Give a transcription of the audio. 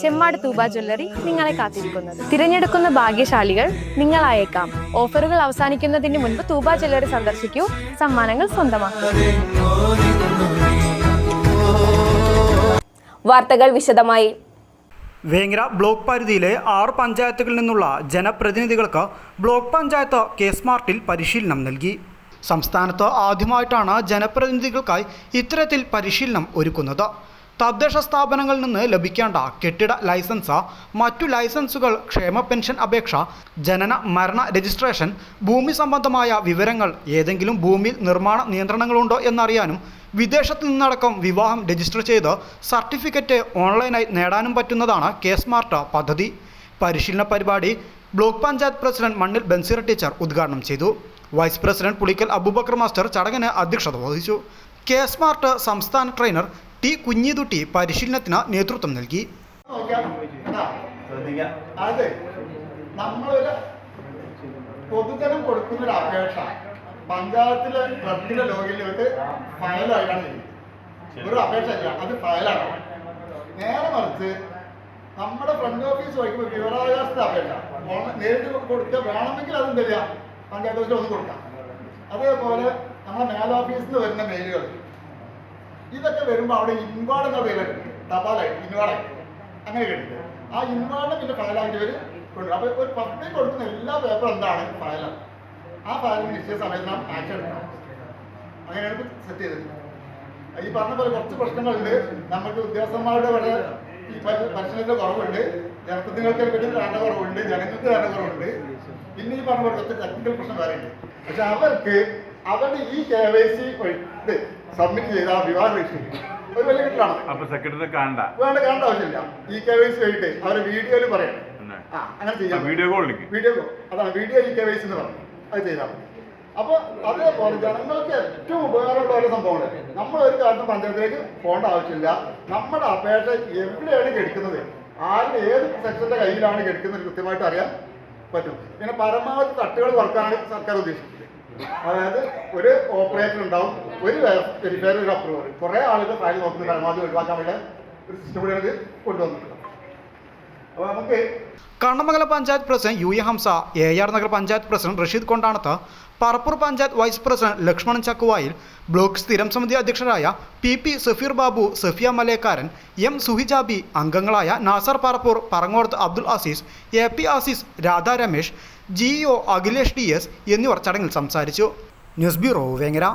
Chemmad Thooba jewellery നിങ്ങളെ കാത്തിരിക്കുന്നത്. തിരഞ്ഞെടുക്കുന്ന ഭാഗ്യശാലികൾ നിങ്ങളായേക്കാം. ഓഫറുകൾ അവസാനിക്കുന്നതിന് മുൻപ് തൂബ ജ്വല്ലറി സന്ദർശിക്കൂ. സമ്മാനങ്ങൾ സ്വന്തമാക്കൂ. വാർത്തകൾ വിശദമായി. വേങ്ങര ബ്ലോക്ക് പരിധിയിലെ ആറ് പഞ്ചായത്തുകളിൽ നിന്നുള്ള ജനപ്രതിനിധികൾക്ക് ബ്ലോക്ക് പഞ്ചായത്ത് കെ സ്മാർട്ടിൽ പരിശീലനം നൽകി. സംസ്ഥാനത്ത് ആദ്യമായിട്ടാണ് ജനപ്രതിനിധികൾക്കായി ഇത്തരത്തിൽ പരിശീലനം ഒരുക്കുന്നത്. തദ്ദേശ സ്ഥാപനങ്ങളിൽ നിന്ന് ലഭിക്കേണ്ട കെട്ടിട ലൈസൻസ് മറ്റു ലൈസൻസുകൾ ക്ഷേമ പെൻഷൻ അപേക്ഷ ജനന മരണ രജിസ്ട്രേഷൻ ഭൂമി സംബന്ധമായ വിവരങ്ങൾ ഏതെങ്കിലും ഭൂമിയിൽ നിർമ്മാണ നിയന്ത്രണങ്ങളുണ്ടോ എന്നറിയാനും വിദേശത്തു നിന്നടക്കം വിവാഹം രജിസ്റ്റർ ചെയ്ത് സർട്ടിഫിക്കറ്റ് ഓൺലൈനായി നേടാനും പറ്റുന്നതാണ് കെ സ്മാർട്ട് പദ്ധതി. പരിശീലന പരിപാടി ബ്ലോക്ക് പഞ്ചായത്ത് പ്രസിഡന്റ് മണ്ണിൽ ബൻസീർ ടീച്ചർ ഉദ്ഘാടനം ചെയ്തു. Vice president Pulikkal Abubakar master ചടങ്ങിന് അധ്യക്ഷത വഹിച്ചു. കെ സ്മാർട്ട് സംസ്ഥാന ട്രെയിനർ ടി കുഞ്ഞിതുട്ടി പരിശീലനത്തിന് നേതൃത്വം നൽകി. പൊതുജനം കൊടുക്കുന്ന ഒരു അപേക്ഷ. പഞ്ചായത്തിലെ ക്ലബിന്റെ ലോഗിലേക്ക് ഫയലായിട്ടാണ് ഒരു അപേക്ഷ അത് ഫയലാണ്. നേരെ മറിച്ച് നമ്മുടെ ഫ്രണ്ട് ഓഫീസ് വഹിക്കുമ്പോൾ വിവരാവകാശത്തെ അപേക്ഷ. നേരിട്ട് കൊടുക്കുക വേണമെങ്കിൽ അത് ചെയ്യാം? പഞ്ചായത്ത് ഓഫീസിൽ ഒന്ന് കൊടുക്കാം. അതേപോലെ നമ്മുടെ മേൽ ഓഫീസിൽ നിന്ന് വരുന്ന മെയിലുകൾ ഇതൊക്കെ വരുമ്പോൾ അവിടെ ഇൻവാർഡ് എന്ന പേര് തപാലായി ഇൻവാർഡായിട്ട് അങ്ങനെ കിട്ടുന്നത് ആ ഇൻവാർഡ് പിന്നെ ഫയലായിട്ട് ഇവർ കൊണ്ടുവരും. അപ്പോൾ ഒരു പബ്ലിക് കൊടുക്കുന്ന എല്ലാ പേപ്പറും എന്താണ്? ഫയലാണ് ആ ഫയലിന് നിശ്ചയ സമയത്ത് നാം ആക്ഷൻ എടുക്കണം. അങ്ങനെയാണ് സെറ്റ് ചെയ്തത്. ഈ പറഞ്ഞ പോലെ കുറച്ച് പ്രശ്നങ്ങളുണ്ട്. നമുക്ക് ഉദ്യോഗസ്ഥന്മാരുടെ ഇവിടെ ഈ പരി- പരിശീലനത്തിന്റെ കുറവുണ്ട്. ജനപ്രതിനിധികൾക്ക് വേണ്ടി ധാരണ കുറവുണ്ട്. ജനങ്ങൾക്ക് ധാരണ കുറവുണ്ട്. പിന്നെ ഈ പറഞ്ഞ പോലെ കുറച്ച് ടെക്നിക്കൽ പ്രശ്നം വേറെ ഉണ്ട് പക്ഷെ അവർക്ക് അവരുടെ ഈ കെ വൈ സി ഇത് സബ്മിറ്റ് ചെയ്ത വിവാഹ രജിസ്ട്രേഷൻ ഒരു വലിയ കിട്ടാണ് അപ്പൊ സെക്രട്ടറി കാണണ്ട. വേണ്ട കാണേണ്ട ആവശ്യമില്ല. ഈ കെ വൈ സി ആയിട്ട് അവരെ വീഡിയോയിൽ പറയണം അങ്ങനെ ചെയ്യാം. വീഡിയോ കോൾ വീഡിയോ കോൾ അതാണ് വീഡിയോ ഈ കെ വൈ സി എന്ന് പറഞ്ഞു അത് ചെയ്താൽ മതി. അപ്പോൾ അതേപോലെ ജനങ്ങൾക്ക് ഏറ്റവും ഉപകാരമുള്ള ഒരു സംഭവമാണ് നമ്മൾ ഒരു കാരണം പഞ്ചായത്തിലേക്ക് പോകേണ്ട ആവശ്യമില്ല. നമ്മുടെ അപേക്ഷ എവിടെയാണ് കെടുക്കുന്നത്? ആരുടെ ഏത് സെക്ഷന്റെ കയ്യിലാണ് കെടുക്കുന്നത് കൃത്യമായിട്ട് അറിയാൻ പറ്റും. പിന്നെ പരമാവധി തട്ടുകൾ കുറക്കാനാണ് സർക്കാർ ഉദ്ദേശിക്കുന്നത്. അതായത് ഒരു ഓപ്പറേറ്റർ ഉണ്ടാവും ഒരു വെരിഫയർ ഒരു അപ്രൂവർ കുറേ ആളുകൾ ഫയൽ നോക്കുന്ന പരമാവധി ഒഴിവാക്കാൻ വേണ്ടി ഒരു സിസ്റ്റം കൂടി ഇത് കൊണ്ടുവന്നിട്ടുള്ളത് അപ്പോൾ നമുക്ക് Kannamangalam panchayat president U A Hamsa A R Nagar panchayat president Rasheed Kondanath Parappur panchayat vice president Lakshmanan Chakkuvayil block സ്ഥിരം സമിതി അധ്യക്ഷരായ P P Safeer Babu Safiya Malekkaran M Suhijabi അംഗങ്ങളായ Nasar Parappur Parangodath Abdul Azeez A P Azeez Radha Ramesh G O Akhilesh D S എന്നിവർ ചടങ്ങിൽ സംസാരിച്ചു. News bureau Vengara.